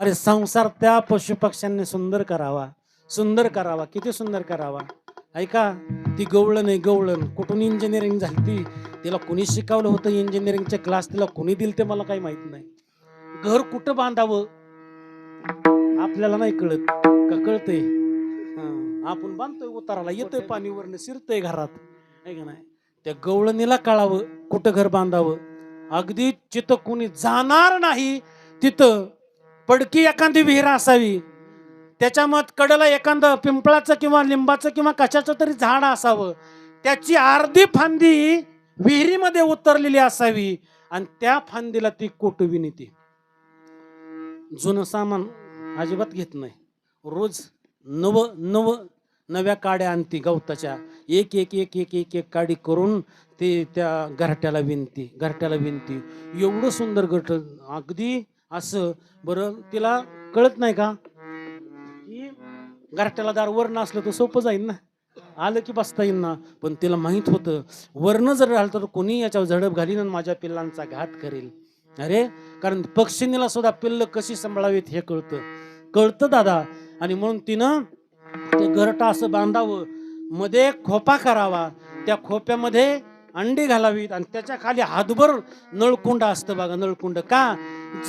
अरे संसार त्या पशुपक्ष्यांनी सुंदर करावा सुंदर करावा किती सुंदर करावा. ऐका ती गवळण आहे गवळण. कुठून इंजिनिअरिंग झाली ती? तिला कुणी शिकवलं होतं इंजिनिअरिंगचे क्लास तिला कुणी दिल ते मला काही माहीत नाही. घर कुठं बांधावं? आपल्याला नाही कळत. का कळतंय? आपण बांधतोय उताराला. येतोय पाणी शिरतोय घरात. आहे का नाही? त्या गवळणीला कळावं कुठं घर बांधावं. अगदी जिथं कुणी जाणार नाही तिथं पडकी एखादी विहीर असावी. त्याच्यामत कडला एखादं पिंपळाचं किंवा लिंबाचं किंवा कशाचं तरी झाड असावं. त्याची अर्धी फांदी विहिरीमध्ये उतरलेली असावी आणि त्या फांदीला ती कोटवी नेते. जुनं सामान अजिबात घेत नाही. रोज नव नव नव्या काड्या आणती गवताच्या. एक एक एक एक एक एक काडी करून ते त्या घरट्याला विनती घरट्याला विनती एवढं सुंदर गट अगदी असं. बरं तिला कळत नाही का? की घरट्याला दार वर्ण असलं तर सोपं जाईल ना. आलं की बसता येईल ना. पण तिला माहीत होतं वर्ण जर राहिलं तर कोणी याच्यावर झडप घालीन आणि माझ्या पिल्लांचा घात करेल. अरे कारण पक्षिणीला सुद्धा पिल्ल कशी सांभाळावीत हे कळतं. कळतं दादा. आणि म्हणून तिनं ते घरटा असं बांधावं. मध्ये खोपा करावा. त्या खोप्यामध्ये अंडी घालावीत आणि त्याच्याखाली हातभर नळकुंड असतं बघा नळकुंड. का?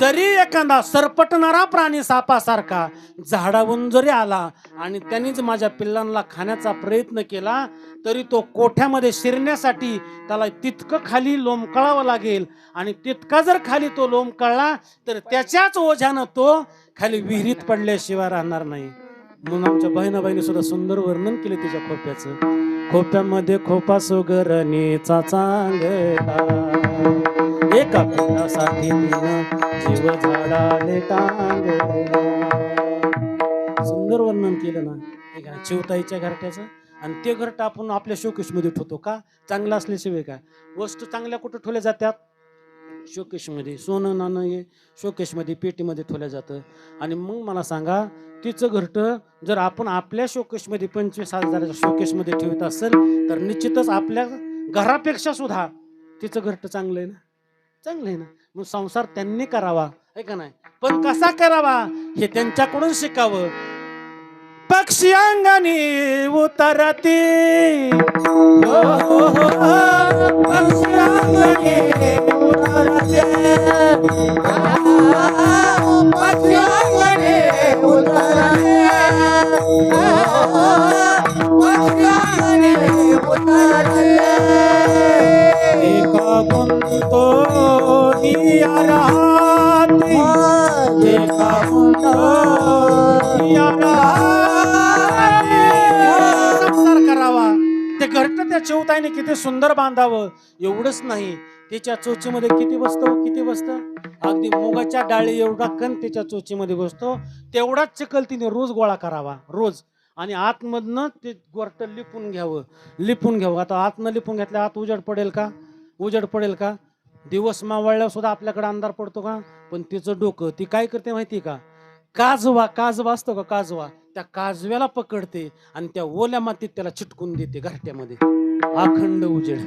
जरी एखादा सरपटणारा प्राणी सापासारखा झाडावरून जरी आला आणि त्यांनीच माझ्या पिल्लांना खाण्याचा प्रयत्न केला तरी तो कोठ्यामध्ये शिरण्यासाठी त्याला तितकं खाली लोंबकळावं लागेल. आणि तितका जर खाली तो लोंबकळला तर त्याच्याच ओझ्यानं तो खाली विहिरीत पडल्याशिवाय राहणार नाही. म्हणून आमच्या बहिणा सुद्धा सुंदर वर्णन केले तिच्या खोप्याचं. खोप्यामध्ये खोपा सुगरणीचा चांगला. एका पिल्लासाठी तिनं जीव झाडाले टांग सुंदर वर्णन केलं ना. हे का चिवताईच्या घरट्याचं. आणि ते घरट आपण आपल्या शोकेशमध्ये ठेवतो का? चांगलं असल्याशिवाय काय वस्तू चांगल्या कुठं ठेवल्या जातात? शोकेशमध्ये सोनं नाणं हे शोकेशमध्ये पेटीमध्ये ठेवलं जातं. आणि मग मला सांगा तिचं घरटं जर आपण आपल्या शोकेशमध्ये पंचवीस हजाराच्या शोकेशमध्ये ठेवत असेल तर निश्चितच आपल्या घरापेक्षा सुद्धा तिचं घरटं चांगलं आहे ना? चांगलं आहे ना? मग संसार त्यांनी करावा आहे का नाही? पण कसा करावा हे त्यांच्याकडून शिकावं. पक्षी अंगणी उतरती. हो, हो, हो, संसार करावा. ते घरट त्या चिवताईने किती सुंदर बांधावं. एवढंच नाही. त्याच्या चोचीमध्ये किती बसतो हो, किती बसतं? अगदी मुगाच्या डाळी एवढा कण त्याच्या चोचीमध्ये बसतो. तेवढाच चिखल तिने रोज गोळा करावा रोज. आणि आतमधनं ते गोरट लिपून घ्यावं. लिपून घ्यावं. आता आतनं लिपून घेतल्या आत उजड पडेल का? उजड पडेल का? दिवस मावळल्यावर सुद्धा आपल्याकडे अंधार पडतो का? पण तिचं डोकं ती काय करते माहिती का? काजवा काजवा असतो का काजवा? त्या काजव्याला पकडते आणि त्या ओल्या मातीत त्याला चिटकून देते घरट्यामध्ये. अखंड उजेड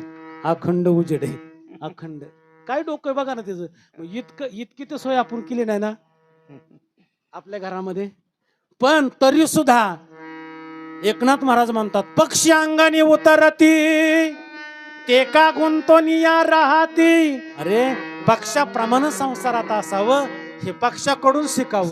अखंड उजेड आहे अखंड. काय डोकं बघा ना त्याचं? इतकं इतकी तर सोय आपण केली नाही ना? आपल्या घरामध्ये. पण तरी सुद्धा एकनाथ महाराज म्हणतात पक्षी अंगाने उतरती ते का गुंतोनिया राहती? अरे पक्षाप्रमाणे संसारात असावं हे पक्षाकडून शिकावं.